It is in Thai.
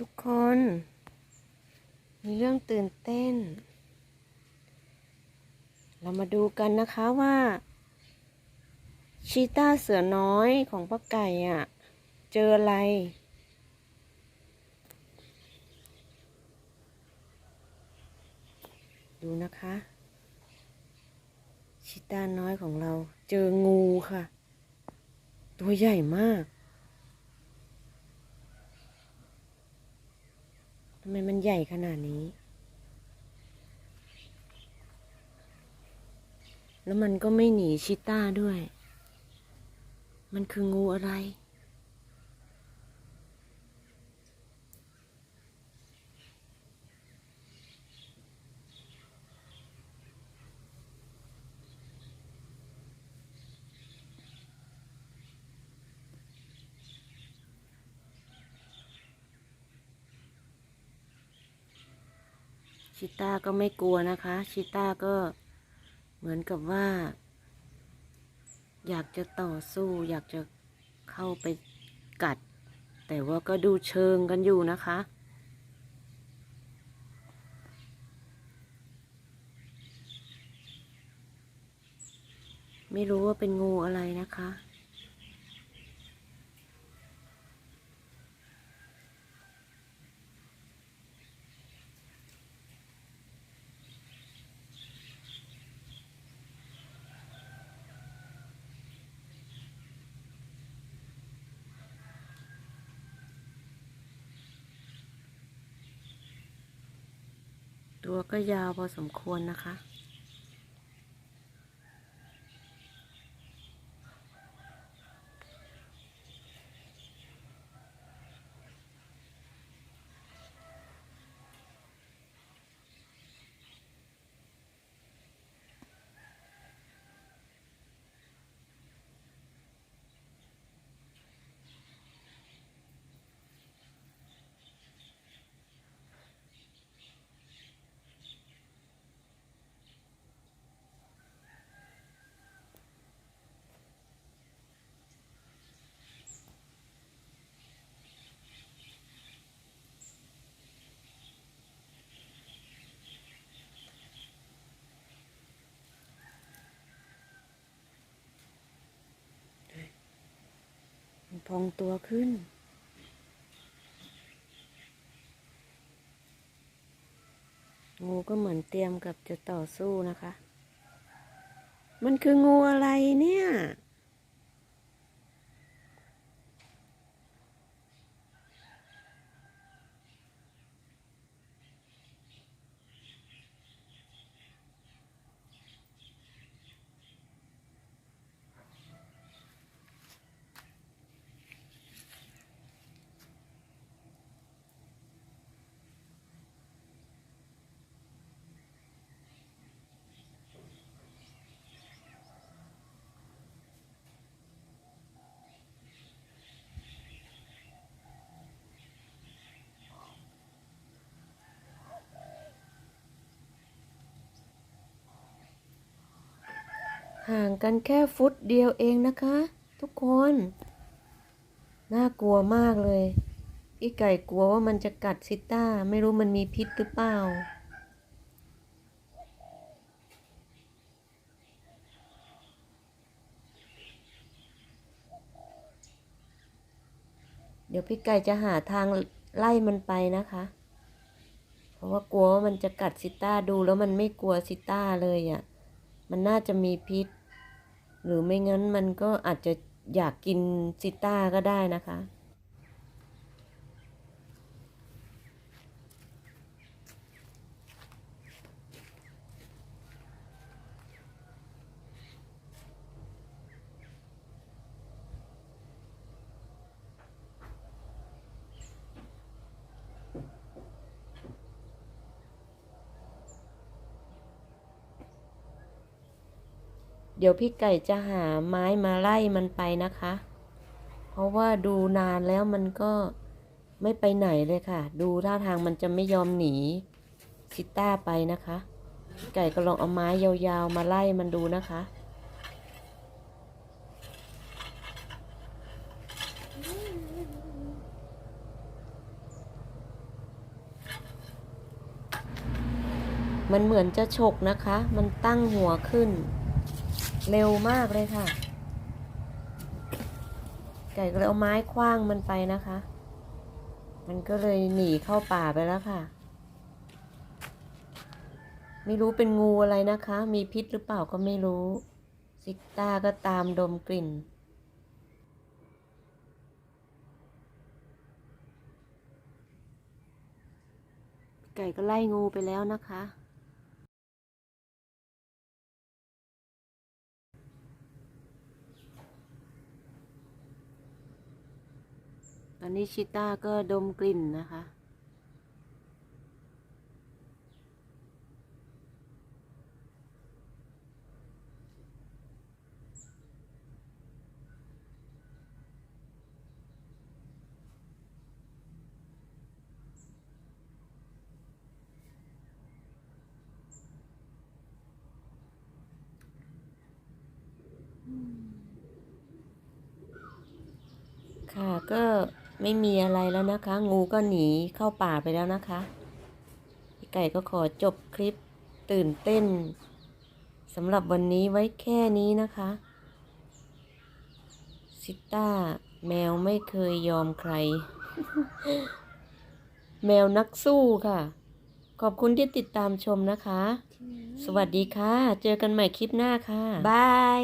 ทุกคน มีเรื่องตื่นเต้น เรามาดูกันนะคะว่า ชีต้าเสือน้อยของป้าไก่อะ่ะ เจออะไร ดูนะคะ ชีต้าน้อยของเราเจองูค่ะ ตัวใหญ่มากำไมมันใหญ่ขนาดนี้ แล้วมันก็ไม่หนีชิต้าด้วย มันคืองูอะไร ชิต้าก็ไม่กลัวนะคะ ชิต้าก็เหมือนกับว่า อยากจะต่อสู้ อยากจะเข้าไปกัด แต่ว่าก็ดูเชิงกันอยู่นะคะไม่รู้ว่าเป็นงูอะไรนะคะ ตัวก็ยาวพอสมควรนะคะ พองตัวขึ้น งูก็เหมือนเตรียมกับจะต่อสู้นะคะ มันคืองูอะไรเนี่ย ห่างกันแค่ฟุตเดียวเองนะคะ ทุกคน น่ากลัวมากเลย พี่ไก่กลัวว่ามันจะกัดซิต้า ไม่รู้มันมีพิษหรือเปล่า เดี๋ยวพี่ไก่จะหาทางไล่มันไปนะคะ เพราะว่ากลัวว่ามันจะกัดซิต้าดูแล้วมันไม่กลัวซิต้าเลยอะ่ะมันน่าจะมีพิษ หรือไม่งั้นมันก็อาจจะอยากกินซิต้าก็ได้นะคะ เดี๋ยวพี่ไก่จะหาไม้มาไล่มันไปนะคะ เพราะว่าดูนานแล้วมันก็ไม่ไปไหนเลยค่ะ ดูท่าทางมันจะไม่ยอมหนีซิตต้าไปนะคะ ไก่ก็ลองเอาไม้ยาวๆมาไล่มันดูนะคะ มันเหมือนจะฉกนะคะ มันตั้งหัวขึ้น เร็วมากเลยค่ะ ไก่ก็เลยเอาไม้คว้างมันไปนะคะ มันก็เลยหนีเข้าป่าไปแล้วค่ะ ไม่รู้เป็นงูอะไรนะคะ มีพิษหรือเปล่าก็ไม่รู้ ซิกต้าก็ตามดมกลิ่นไก่ก็ไล่งูไปแล้วนะคะ อนนี้ชิต้าก็ดมกลิ่นนะคะ ค่ะก็ ไม่มีอะไรแล้วนะคะ งูก็หนีเข้าป่าไปแล้วนะคะ พี่ไก่ก็ขอจบคลิปตื่นเต้นสำหรับวันนี้ไว้แค่นี้นะคะ ซิต้าแมวไม่เคยยอมใคร แมวนักสู้ค่ะ ขอบคุณที่ติดตามชมนะคะ สวัสดีค่ะ เจอกันใหม่คลิปหน้าค่ะ บาย